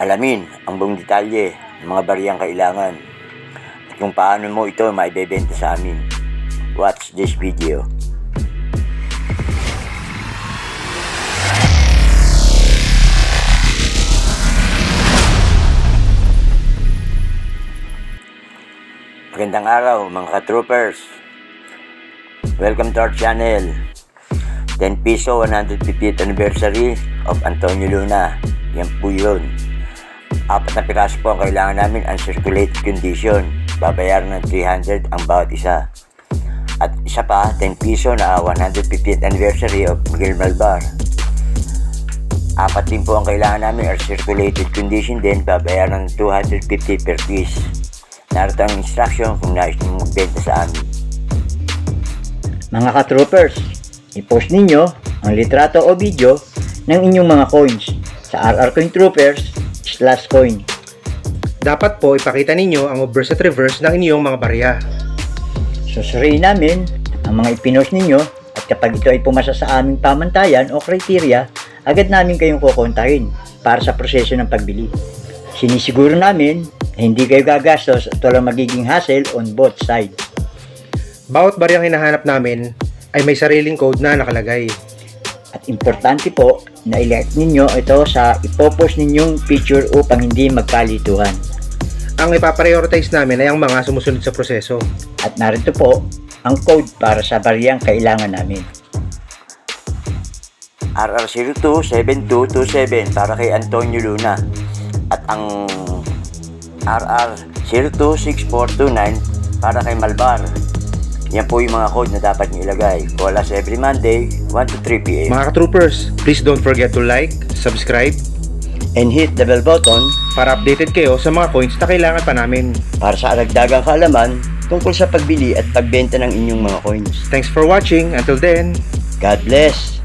Alamin ang buong detalye ng mga bariyang kailangan at kung paano mo ito maibebenta sa amin. Watch this video. Magandang araw mga ka-troopers. Welcome to our channel. 10 piso 150th anniversary of Antonio Luna. Yan po yun. Apat na piraso po ang kailangan namin uncirculated condition. Babayaran ng 300 ang bawat isa. At isa pa, 10 piso na 150th anniversary of Miguel Malbar. Apat din po ang kailangan namin are circulated condition din babayaran ng 250 per piece. Narito ang instruction kung nais nyo magbenta sa amin. Mga ka-troopers, i-post ninyo ang litrato o video ng inyong mga coins sa RR Coin Troopers slash coin. Dapat po ipakita ninyo ang obverse at reverse ng inyong mga barya. Susuriin namin ang mga ipinost ninyo at kapag ito ay pumasa sa aming pamantayan o kriteria, agad namin kayong kukontahin para sa proseso ng pagbili. Sinisiguro namin na hindi kayo gagastos at walang magiging hassle on both sides. Bawat baryang hinahanap namin ay may sariling code na nakalagay. At importante po na ilike ninyo ito sa ipopost ninyong picture upang hindi magkalituhan. Ang ipaprioritize namin ay ang mga sumusunod sa proseso. At narito po ang code para sa bariyang kailangan namin. RR027227 para kay Antonio Luna at ang RR026429 para kay Malbar. Yan po yung mga code na dapat nyo ilagay. Call us every Monday, 1 to 3 p.m. Mga troopers, please don't forget to like, subscribe And hit the bell button para updated kayo sa mga coins na kailangan pa namin. para sa aragdagang kaalaman tungkol sa pagbili at pagbenta ng inyong mga coins. Thanks for watching. Until then, God bless!